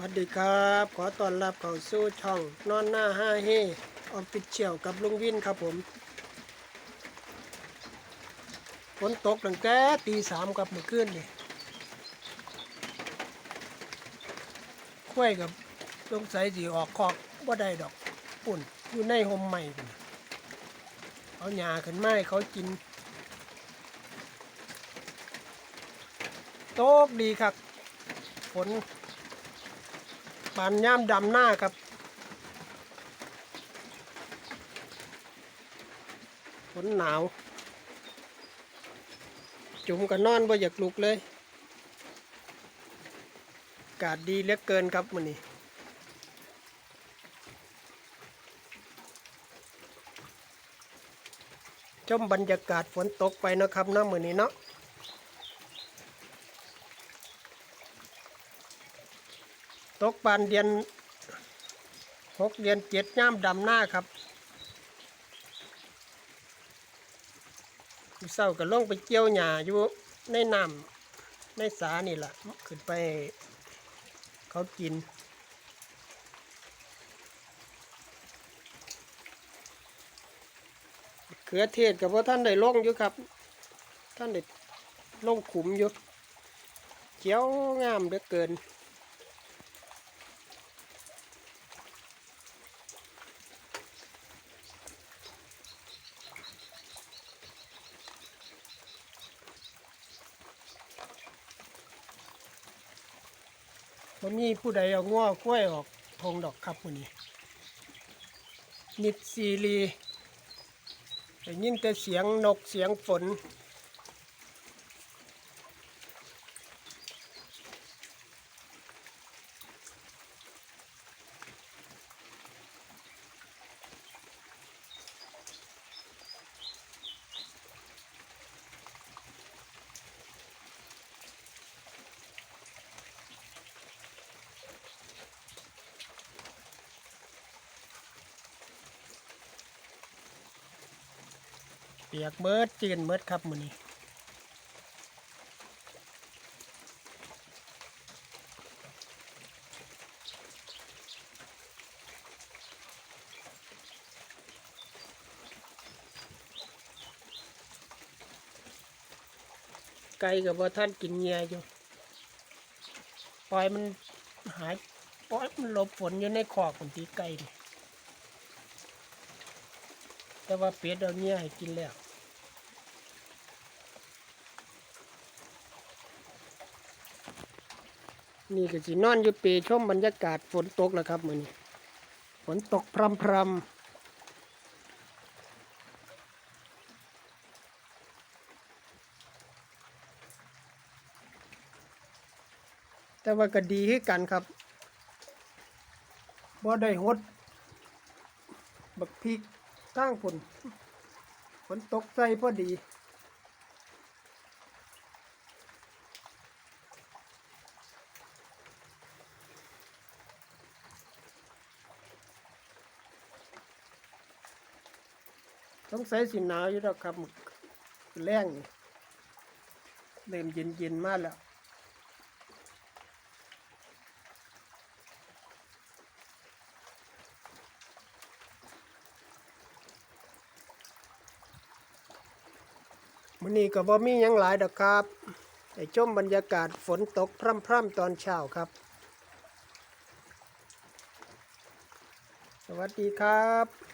วัสดีครับ ขอต้อนรับเข้าสู่ช่องนอนหน้าห้าเฮออฟฟิเชียลกับลุงวินครับผมฝนตกตั้งแต่ตีสามกับเมื่อคืนนี่คุ้ยกับลงใสสีออกคอกว่าได้ดอกปุ่นอยู่ในห่มใหม่เอาหญ้าขึ้นไม้เขากินโตกดีครับฝน ปานย่ามดำหน้าครับฝนหนาว จุ่มกันนอนบ่อยากลุกเลยอากาศดีเลือเกินครับมันนี้ชมบรรยากาศฝนตกไปนะครับเนาะมือนี้เนาะ ตกปานเดือนหกเดือนเจ็ดย่ามดำหน้าครับเศร้าก็ลงไปเกี่ยวหญ้าอยู่ในน้ำในสานี่แหละขึ้นไปเขากินเขือเทศกับว่าท่านได้ลงอยู่ครับ ท่านได้ลงขุมอยู่เขียวงามเหลือเกิน ม่มีผู้ใดเอาง้อกล้วยออกทงดอกครับมันนี้นิดซีรีได้ยินแต่เสียงนกเสียงฝน ปียกเมิดจืนเมิดครับมันนี้ไก่กับว่าท่านกินเงียอยู่ ปล่อยมันหายปล่อยมันหลบฝนอยู่ในขอกของตีไก่แต่ว่าเป็ดเอาเงียให้กินแล้ว นี่ก็สินอนอยู่เปรชมบรรยากาศฝนตกแล้วครับมือนี้ฝนตกพรำพรำแต่ว่าก็ดีให้กันครับบ่ได้หด บักพริกตั้งฝนฝนตกใส่พอดี ต้องใส่สิหนาวอยู่แล้วครับแรงนี่เริ่มเย็นเย็นๆมากแล้วมื้อนี้ก็บ่มียังหลายดอกครับไอ้ชมบรรยากาศฝนตก พร่ำๆตอนเช้าครับ สวัสดีครับ